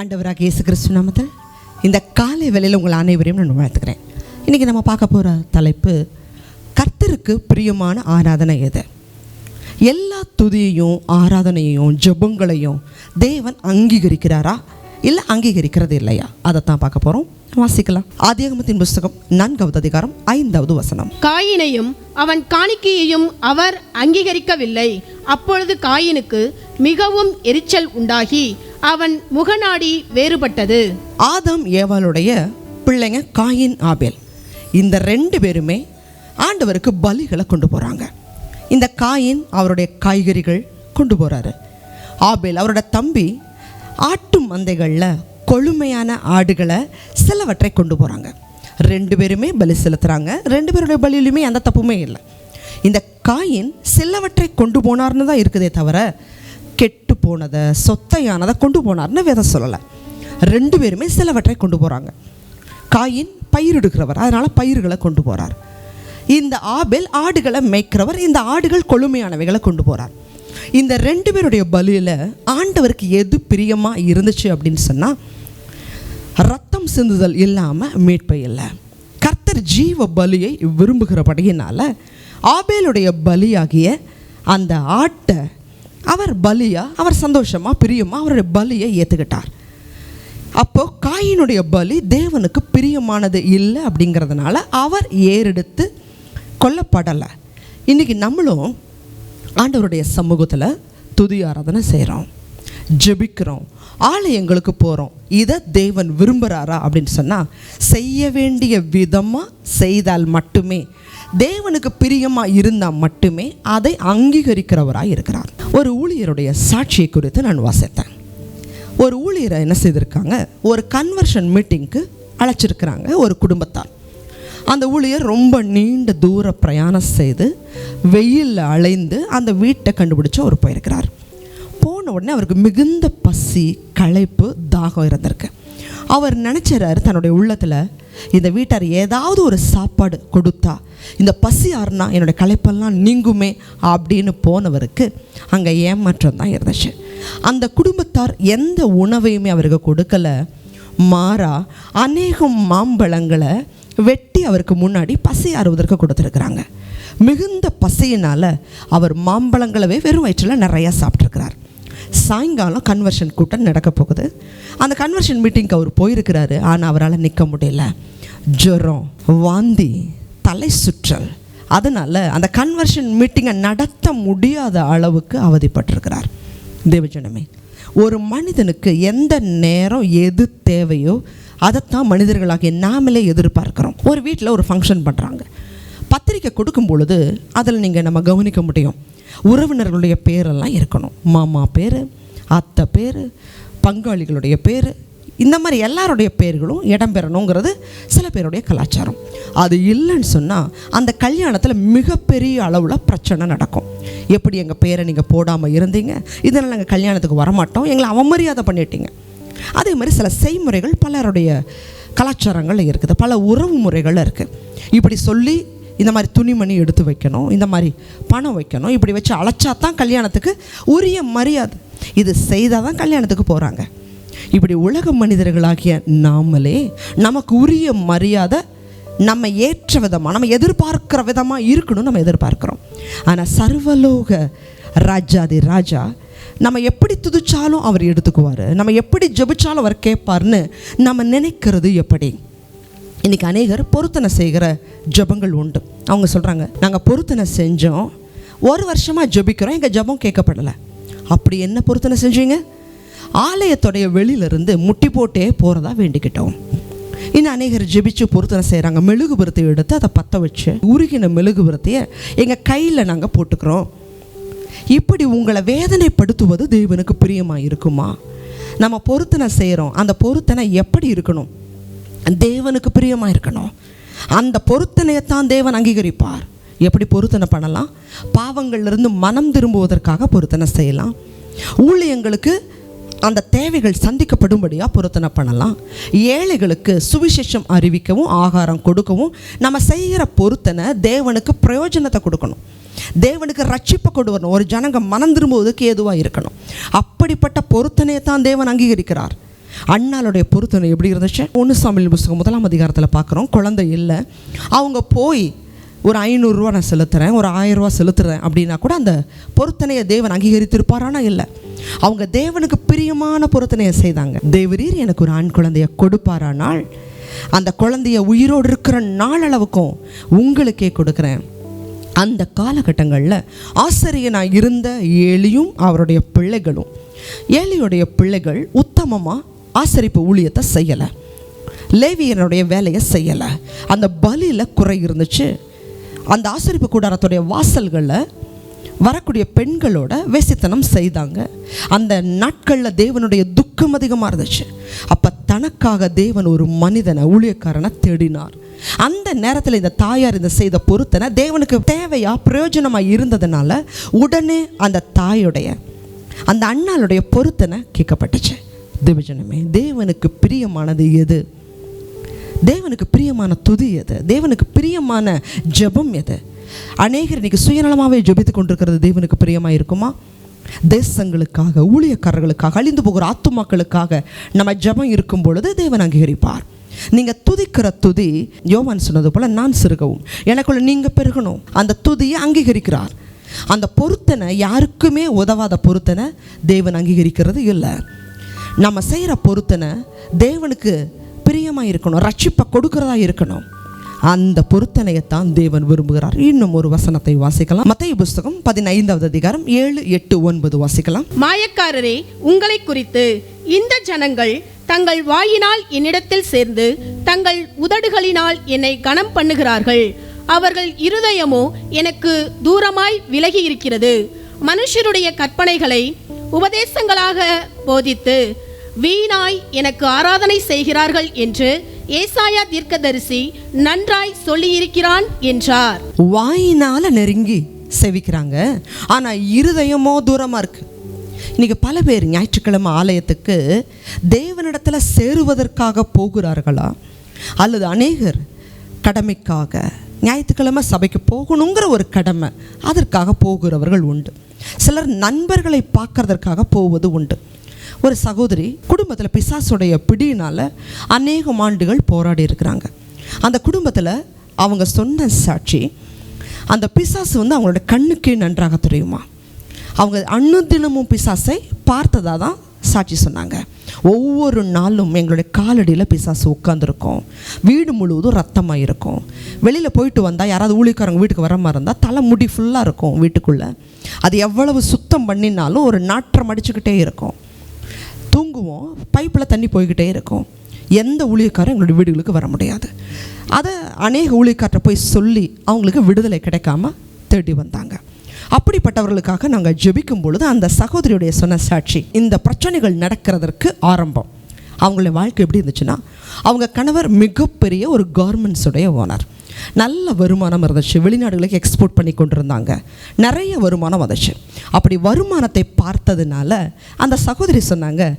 ஆண்டவராக இயேசு கிறிஸ்து நாமத்தில் இந்த காலை வேளையில் உங்கள் அனைவரையும் நான் வாழ்த்துக்கிறேன். இன்றைக்கி நம்ம பார்க்க போகிற தலைப்பு கர்த்தருக்கு பிரியமான ஆராதனை எது? எல்லா துதியையும் ஆராதனையையும் ஜபங்களையும் தேவன் அங்கீகரிக்கிறாரா? இல்லை அங்கீகரிக்கிறது இல்லையா? அதைத்தான் பார்க்க போகிறோம் வாசிக்கலாம். ஆதியாகமத்தின் புஸ்தகம் நான்காவது அதிகாரம் ஐந்தாவது வசனம். காயினையும் அவன் காணிக்கையையும் அவர் அங்கீகரிக்கவில்லை. அப்பொழுது காயினுக்கு மிகவும் எரிச்சல் உண்டாகி அவன் முகநாடி வேறுபட்டது. ஆதாம் ஏவாளுடைய பிள்ளைங்க காயின் ஆபேல். இந்த ரெண்டு பேருமே ஆண்டவருக்கு பலிகளை கொண்டு போகிறாங்க இந்த காயின் அவருடைய காய்கறிகள் கொண்டு போகிறாரு ஆபேல் அவரோட தம்பி ஆட்டு மந்தைகளில் கொழுமையான ஆடுகளை சிலவற்றை கொண்டு போகிறாங்க ரெண்டு பேருமே பலி செலுத்துகிறாங்க ரெண்டு பேருடைய பலியிலுமே எந்த தப்புமே இல்லை. இந்த காயின் சிலவற்றை கொண்டு போனார்னு தான் இருக்குதே தவிர போனதை சொத்தையானதை கொண்டு போனார்னு வேதம் சொல்லலை. ரெண்டு பேருமே சிலவற்றை கொண்டு போகிறாங்க காயின் பயிரிடுகிறவர் அதனால் பயிர்களை கொண்டு போகிறார் இந்த ஆபேல் ஆடுகளை மேய்க்கிறவர் இந்த ஆடுகள் கொழுமையானவைகளை கொண்டு போகிறார் இந்த ரெண்டு பேருடைய பலியில் ஆண்டவருக்கு எது பிரியமாக இருந்துச்சு அப்படின்னு சொன்னால் ரத்தம் சிந்துதல் இல்லாமல் மீட்பை இல்லை. கர்த்தர் ஜீவ பலியை விரும்புகிறபடியினால் ஆபேலுடைய பலியாகிய அந்த ஆட்டை அவர் பலியா? அவர் சந்தோஷமா பிரியமா அவருடைய பலியை ஏற்றுக்கிட்டார் அப்போ காயினுடைய பலி தேவனுக்கு பிரியமானது இல்லை அப்படிங்கிறதுனால அவர் ஏறெடுத்து கொல்லப்படலை. இன்னைக்கு நம்மளும் ஆண்டவருடைய சமூகத்தில் துதி ஆராதனை செய்கிறோம் ஜெபிக்கிறோம் ஆலயங்களுக்கு போகிறோம் இதை தேவன் விரும்புகிறாரா அப்படின்னு சொன்னால் செய்ய வேண்டிய விதமாக செய்தால் மட்டுமே தேவனுக்கு பிரியமாக இருந்தால் மட்டுமே அதை அங்கீகரிக்கிறவராக இருக்கிறார். ஒரு ஊழியருடைய சாட்சியை குறித்து நான் வாசித்தேன். ஒரு ஊழியரை என்ன செய்திருக்காங்க? ஒரு கன்வர்ஷன் மீட்டிங்க்கு அழைச்சிருக்கிறாங்க ஒரு குடும்பத்தார். அந்த ஊழியர் ரொம்ப நீண்ட தூர பிரயாணம் செய்து வெயிலில் அலைந்து அந்த வீட்டை கண்டுபிடிச்சு அவர் போயிருக்கிறார். போன உடனே அவருக்கு மிகுந்த பசி களைப்பு தாகம் இருந்திருக்கு. அவர் நினச்சிறாரு தன்னுடைய உள்ளத்தில் இந்த வீட்டார் ஏதாவது ஒரு சாப்பாடு கொடுத்தா இந்த பசி ஆறுனா என்னுடைய களைப்பெல்லாம் நீங்குமே அப்படின்னு போனவருக்கு அங்கே ஏமாற்றம் தான் இருந்துச்சு. அந்த குடும்பத்தார் எந்த உணவையுமே அவருக்கு கொடுக்கல. மாறா அநேகம் மாம்பழங்களை வெட்டி அவருக்கு முன்னாடி பசி ஆறுவதற்கு கொடுத்துருக்குறாங்க. மிகுந்த பசியினால் அவர் மாம்பழங்களவே வெறும் வயிற்றில் நிறையா சாப்பிட்ருக்கிறார் சாயங்காலம் கன்வர்ஷன் கூட்டம் நடக்க போகுது. அந்த கன்வர்ஷன் மீட்டிங்க்கு அவர் போயிருக்கிறாரு. ஆனால் அவரால் நிற்க முடியல. ஜுரம் வாந்தி தலை சுற்றல். அதனால் அந்த கன்வர்ஷன் மீட்டிங்கை நடத்த முடியாத அளவுக்கு அவதிப்பட்டிருக்கிறார். தேவஜனமே ஒரு மனிதனுக்கு எந்த நேரம் எது தேவையோ அதைத்தான் மனிதர்களாகிய நாமளே எதிர்பார்க்குறோம். ஒரு வீட்டில் ஒரு ஃபங்க்ஷன் பண்ணுறாங்க பத்திரிக்கை கொடுக்கும் பொழுது அதில் நீங்கள் நம்ம கவனிக்க முடியும். உறவினர்களுடைய பேரெல்லாம் இருக்கணும். மாமா பேர் அத்தை பேர் பங்காளிகளுடைய பேர் இந்த மாதிரி எல்லாருடைய பேர்களும் இடம்பெறணுங்கிறது சில பேருடைய கலாச்சாரம். அது இல்லைன்னு சொன்னால் அந்த கல்யாணத்தில் மிகப்பெரிய அளவில் பிரச்சனை நடக்கும். எப்படி எங்கள் பேரை நீங்கள் போடாமல் இருந்தீங்க? இதனால் நாங்கள் கல்யாணத்துக்கு வரமாட்டோம். எங்களை அவமரியாதை பண்ணிட்டீங்க. அதே மாதிரி சில செய்முறைகள் பலருடைய கலாச்சாரங்கள் இருக்குது. பல உறவு முறைகள் இருக்குது இப்படி சொல்லி இந்த மாதிரி துணிமணி எடுத்து வைக்கணும் இந்த மாதிரி பணம் வைக்கணும் இப்படி வச்சு அழைச்சா தான் கல்யாணத்துக்கு உரிய மரியாதை. இது செய்தால் தான் கல்யாணத்துக்கு போகிறாங்க இப்படி உலக மனிதர்களாகிய நாமளே நமக்கு உரிய மரியாதை நம்ம ஏற்ற விதமாக நம்ம எதிர்பார்க்கிற விதமாக இருக்கணும் நம்ம எதிர்பார்க்குறோம். ஆனால் சர்வலோக ராஜாதி ராஜா நம்ம எப்படி துதிச்சாலும் அவர் எடுத்துக்குவார் நம்ம எப்படி ஜெபிச்சாலும் அவர் கேட்பார்னு நம்ம நினைக்கிறது எப்படி? இன்றைக்கி அநேகர் பொருத்தனை செய்கிற ஜெபங்கள் உண்டு. அவங்க சொல்கிறாங்க நாங்கள் பொருத்தனை செஞ்சோம். ஒரு வருஷமாக ஜெபிக்கிறோம். எங்கள் ஜெபம் கேட்கப்படலை. அப்படி என்ன பொருத்தனை செஞ்சீங்க? ஆலயத்துடைய வெளியிலிருந்து முட்டி போட்டே போகிறதா வேண்டிக்கிட்டோம். இன்னும் அநேகர் ஜெபிச்சு பொருத்தனை செய்கிறாங்க மெழுகுபுரத்தை எடுத்து அதை பற்ற வச்சு உருகின மெழுகுபுரத்தையை எங்கள் கையில் நாங்கள் போட்டுக்கிறோம். இப்படி உங்களை வேதனைப்படுத்துவது தேவனுக்கு பிரியமாக இருக்குமா நம்ம பொருத்தனை செய்கிறோம் அந்த பொருத்தனை எப்படி இருக்கணும்? தேவனுக்கு பிரியமாக இருக்கணும். அந்த பொருத்தனையை தான் தேவன் அங்கீகரிப்பார். எப்படி பொருத்தனை பண்ணலாம்? பாவங்கள்லேருந்து மனம் திரும்புவதற்காக பொருத்தனை செய்யலாம். ஊழியங்களுக்கு அந்த தேவைகள் சந்திக்கப்படும்படியாக பொருத்தனை பண்ணலாம். ஏழைகளுக்கு சுவிசேஷம் அறிவிக்கவும் ஆகாரம் கொடுக்கவும் நம்ம செய்கிற பொருத்தனை தேவனுக்கு பிரயோஜனத்தை கொடுக்கணும். தேவனுக்கு ரட்சிப்பை கொண்டு வரணும். ஒரு ஜனங்க மனம் திரும்புவதற்கு ஏதுவாக இருக்கணும். அப்படிப்பட்ட பொருத்தனையை தான் தேவன் அங்கீகரிக்கிறார். அண்ணாளுடைய பொருத்தனை எப்படி இருந்துச்சு? ஒன்று சமையல் புஸ்தகம் முதலாம் அதிகாரத்தில் பார்க்குறோம். குழந்தை இல்லை. அவங்க போய் ஒரு ஐநூறுரூவா நான் செலுத்துகிறேன் ஒரு ஆயிரரூவா செலுத்துறேன் அப்படின்னா கூட அந்த பொருத்தனையை தேவன் அங்கீகரித்திருப்பாரானா இல்லை. அவங்க தேவனுக்கு பிரியமான பொருத்தனையை செய்தாங்க. தேவரீர் எனக்கு ஒரு ஆண் குழந்தைய கொடுப்பாரானால் அந்த குழந்தைய உயிரோடு இருக்கிற நாளளவுக்கும் உங்களுக்கே கொடுக்குறேன். அந்த காலகட்டங்களில் ஆசிரியனாக இருந்த ஏலியும் அவருடைய பிள்ளைகளும். ஏலியுடைய பிள்ளைகள் உத்தமமாக ஆசரிப்பு ஊழியத்தை செய்யலை. லேவியனுடைய வேலையை செய்யலை. அந்த பலியில் குறை இருந்துச்சு. அந்த ஆசரிப்பு கூடாரத்துடைய வாசல்களில் வரக்கூடிய பெண்களோட வேசித்தனம் செய்தாங்க. அந்த நாட்களில் தேவனுடைய துக்கம் அதிகமாக இருந்துச்சு. அப்போ தனக்காக தேவன் ஒரு மனிதனை ஊழியக்காரனை தேடினார். அந்த நேரத்தில் இந்த தாயார் இந்த செய்த பொருத்தனை தேவனுக்கு தேவையாக பிரயோஜனமாக இருந்ததுனால உடனே அந்த தாயுடைய அந்த அண்ணாளுடைய பொருத்தனை கேட்கப்பட்டுச்சு. திவிஜனமே தேவனுக்கு பிரியமானது எது? தேவனுக்கு பிரியமான துதி எது? தேவனுக்கு பிரியமான ஜெபம் எது? அநேகர் இன்னைக்கு சுயநலமாகவே ஜெபித்து கொண்டிருக்கிறது தேவனுக்கு பிரியமாக இருக்குமா? தேசங்களுக்காக ஊழியக்காரர்களுக்காக அழிந்து போகிற ஆத்துமாக்களுக்காக நம்ம ஜெபம் இருக்கும் பொழுது தேவன் அங்கீகரிப்பார். நீங்கள் துதிக்கிற துதி யோவான் சொன்னது போல் நான் சிறுகவும் எனக்குள்ள நீங்கள் பெருகணும். அந்த துதியை அங்கீகரிக்கிறார். அந்த பொருத்தனை யாருக்குமே உதவாத பொருத்தனை தேவன் அங்கீகரிக்கிறது இல்லை. நம்ம செய்கிற பொருத்தனை தேவனுக்கு பிரியமாக இருக்கணும் ரட்சிப்பை கொடுக்கறதா இருக்கணும். அந்த பொருத்தனையைத்தான் தேவன் விரும்புகிறார். இன்னும் ஒரு வசனத்தை வாசிக்கலாம். மத்திய புஸ்தகம் பதினைந்தாவது அதிகாரம் ஏழு எட்டு ஒன்பது வாசிக்கலாம். மாயக்காரரே உங்களை குறித்து இந்த ஜனங்கள் தங்கள் வாயினால் என்னிடத்தில் சேர்ந்து தங்கள் உதடுகளினால் என்னை கனம் பண்ணுகிறார்கள். அவர்கள் இருதயமோ எனக்கு தூரமாய் விலகி இருக்கிறது மனுஷருடைய கற்பனைகளை உபதேசங்களாக போதித்து வீணாய் எனக்கு ஆராதனை செய்கிறார்கள் என்று ஏசாயா தீர்க்கதரிசி நன்றாய் சொல்லியிருக்கிறான் என்றார். வாயினால் நெருங்கி செவிக்கிறாங்க. ஆனால் இருதயமோ தூரமாக இருக்கு. இன்னைக்கு பல பேர் ஞாயிற்றுக்கிழமை ஆலயத்துக்கு தேவனிடத்தில் சேருவதற்காக போகிறார்களா? அல்லது அநேகர் கடமைக்காக ஞாயிற்றுக்கிழமை சபைக்கு போகணுங்கிற ஒரு கடமை அதற்காக போகிறவர்கள் உண்டு. சிலர் நண்பர்களை பார்க்கறதற்காக போவது உண்டு. ஒரு சகோதரி குடும்பத்தில் பிசாசுடைய பிடியினால் அநேகம் ஆண்டுகள் போராடி இருக்கிறாங்க. அந்த குடும்பத்தில் அவங்க சொன்ன சாட்சி அந்த பிசாசு வந்து அவங்களோட கண்ணுக்கே நன்றாக தெரியுமா? அவங்க அன்னுதினமும் பிசாசை பார்த்ததாக தான் சாட்சி சொன்னாங்க. ஒவ்வொரு நாளும் எங்களுடைய காலடியில் பிசாசு உட்காந்துருக்கும் வீடு முழுவதும் ரத்தமாக இருக்கும் வெளியில் போயிட்டு வந்தால் யாராவது ஊழிக்காரங்க வீட்டுக்கு வர மாதிரி இருந்தால் தலை முடி ஃபுல்லாக இருக்கும் வீட்டுக்குள்ளே. அது எவ்வளவு சுத்தம் பண்ணினாலும் ஒரு நாற்றம் அடிச்சுக்கிட்டே இருக்கும். தூங்குவோம் பைப்பில் தண்ணி போய்கிட்டே இருக்கும். எந்த ஊழியக்காரும் எங்களுடைய வீடுகளுக்கு வர முடியாது. அதை அநேக ஊழியக்கார்ட்ட போய் சொல்லி அவங்களுக்கு விடுதலை கிடைக்காம தேடி வந்தாங்க. அப்படிப்பட்டவர்களுக்காக நாங்கள் ஜெபிக்கும் பொழுது அந்த சகோதரியுடைய சொன்ன சாட்சி இந்த பிரச்சனைகள் நடக்கிறதற்கு ஆரம்பம். அவங்களுடைய வாழ்க்கை எப்படி இருந்துச்சுன்னா அவங்க கணவர் மிகப்பெரிய ஒரு கார்மெண்ட்ஸுடைய ஓனர் நல்ல வருமானம் இருந்துச்சு. வெளிநாடுகளுக்கு எக்ஸ்போர்ட் பண்ணி கொண்டிருந்தாங்க. நிறைய வருமானம் வந்துச்சு. அப்படி வருமானத்தை பார்த்ததுனால அந்த சகோதரி சொன்னாங்க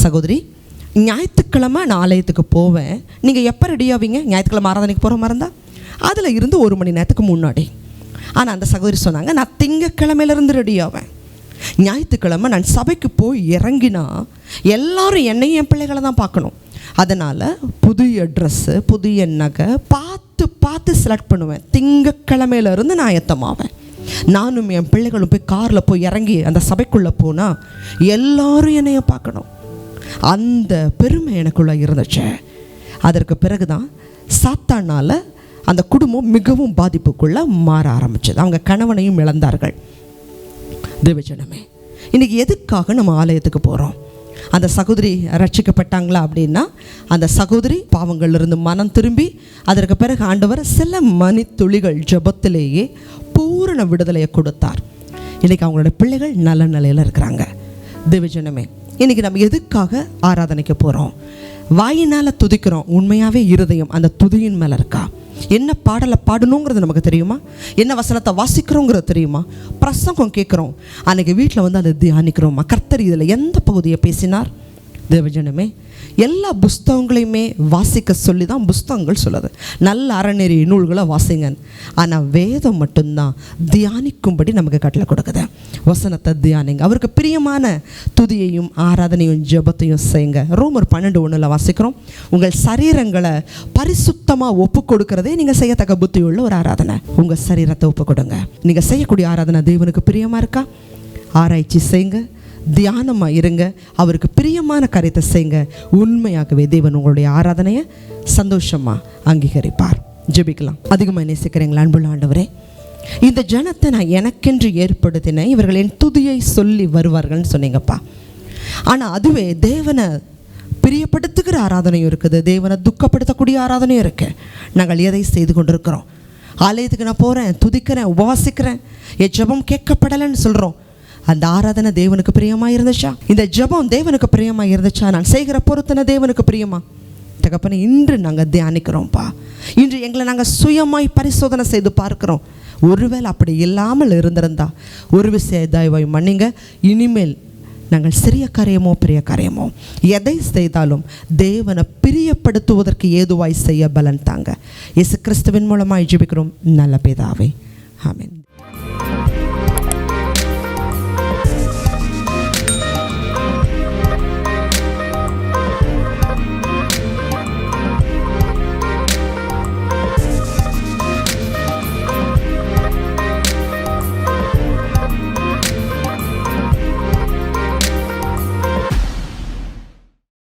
சகோதரி ஞாயிற்றுக்கிழமை நான் ஆலயத்துக்கு போவேன். நீங்கள் எப்போ ரெடி ஆவீங்க? ஞாயிற்றுக்கிழமை ஆராதனைக்கு போகிற மாதிரி இருந்தால் அதில் இருந்து ஒரு மணி நேரத்துக்கு முன்னாடி. ஆனால் அந்த சகோதரி சொன்னாங்க நான் திங்கக்கிழமையிலேருந்து ரெடி ஆவேன். ஞாயிற்றுக்கிழமை நான் சபைக்கு போய் இறங்கினா எல்லாரும் என்னையும் என் பிள்ளைகளை தான் பார்க்கணும். அதனால் புதிய ட்ரெஸ்ஸு புதிய நகை பார்த்து பார்த்து செலக்ட் பண்ணுவேன். திங்கக்கிழமையிலேருந்து நான் எத்தமாவேன் நானும் என் பிள்ளைகளும் போய் காரில் போய் இறங்கி அந்த சபைக்குள்ளே போனால் எல்லாரும் என்னைய பார்க்கணும். அந்த பெருமை எனக்குள்ளே இருந்துச்சு. அதற்கு பிறகு தான் சாத்தானால் அந்த குடும்பம் மிகவும் பாதிப்புக்குள்ளே மாற ஆரம்பிச்சது. அவங்க கணவனையும் இழந்தார்கள். தேவஜனமே இன்றைக்கி எதுக்காக நம்ம ஆலயத்துக்கு போகிறோம் அந்த சகோதரி ரட்சிக்கப்பட்டாங்களா அப்படின்னா அந்த சகோதரி பாவங்கள்லேருந்து மனம் திரும்பி அதற்கு பிறகு ஆண்டவர் சில மணித்துளிகள் ஜபத்திலேயே பூரண விடுதலையை கொடுத்தார். இன்றைக்கி அவங்களோட பிள்ளைகள் நல்ல நிலையில் இருக்கிறாங்க. தேவஜனமே இன்றைக்கி நம்ம எதுக்காக ஆராதனைக்கு போகிறோம் வாயினால் துதிக்கிறோம். உண்மையாகவே இருதயம் அந்த துதியின் மேலே இருக்கா? என்ன பாடலை பாடணுங்கிறது நமக்கு தெரியுமா? என்ன வசனத்தை வாசிக்கிறோங்கிறது தெரியுமா? பிரசங்கம் கேட்குறோம். அன்றைக்கி வீட்டில் வந்து அதை தியானிக்கிறோமா? கர்த்தர் இதில் எந்த பகுதியை பேசினார்? தேவஜனமே எல்லா புஸ்தகங்களையுமே வாசிக்க சொல்லி தான் புஸ்தகங்கள் சொல்லுது. நல்ல அறநெறி நூல்களை வாசிங்க. ஆனால் வேதம் மட்டும்தான் தியானிக்கும்படி நமக்கு கட்டளை கொடுக்குது. வசனத்தை தியானிங்க. அவருக்கு பிரியமான துதியையும் ஆராதனையும் ஜெபத்தையும் செய்யுங்க. ரோமர் பன்னெண்டு ஒன்றில் வாசிக்கிறோம். உங்கள் சரீரங்களை பரிசுத்தமாக ஒப்பு கொடுக்கறதே நீங்கள் செய்யத்தக்க புத்தியுள்ள ஒரு ஆராதனை. உங்கள் சரீரத்தை ஒப்பு கொடுங்க. நீங்கள் செய்யக்கூடிய ஆராதனை தேவனுக்கு பிரியமாக இருக்கா? ஆராய்ச்சி செய்யுங்க. தியானமாக இருங்க. அவருக்கு பிரியமான காரியத்தை செய்யுங்க. உண்மையாகவே தேவன் உங்களுடைய ஆராதனையை சந்தோஷமாக அங்கீகரிப்பார். ஜெபிக்கலாம். அதிகமாக நேசிக்கிறீங்களா அன்புள்ள ஆண்டவரே? இந்த ஜனத்தை நான் எனக்கென்று ஏற்படுத்தினேன் இவர்கள் என் துதியை சொல்லி வருவார்கள்னு சொன்னீங்கப்பா. ஆனால் அதுவே தேவனை பிரியப்படுத்துகிற ஆராதனையும் இருக்குது. தேவனை துக்கப்படுத்தக்கூடிய ஆராதனையும் இருக்குது நாங்கள் எதை செய்து கொண்டிருக்கிறோம்? ஆலயத்துக்கு நான் போகிறேன் துதிக்கிறேன் உபவாசிக்கிறேன் என் கேட்கப்படலைன்னு சொல்கிறோம் அந்த ஆராதனை தேவனுக்கு பிரியமாக இருந்துச்சா? இந்த ஜெபம் தேவனுக்கு பிரியமா இருந்துச்சா? நான் செய்கிற பொருத்தனை தேவனுக்கு பிரியமா? தகப்பனை இன்று நாங்கள் தியானிக்கிறோம்ப்பா இன்று எங்களை நாங்கள் சுயமாய் பரிசோதனை செய்து பார்க்குறோம். ஒருவேளை அப்படி இல்லாமல் இருந்திருந்தா ஒரு விஷய தயவாய் மன்னிங்க. இனிமேல் நாங்கள் சிறிய காரியமோ பெரிய காரியமோ எதை செய்தாலும் தேவனை பிரியப்படுத்துவதற்கு ஏதுவாய் செய்ய பலன் தாங்க. இயேசு கிறிஸ்துவின் மூலமாக ஜிபிக்கிறோம். நல்ல பேதாவை. ஆமீன்.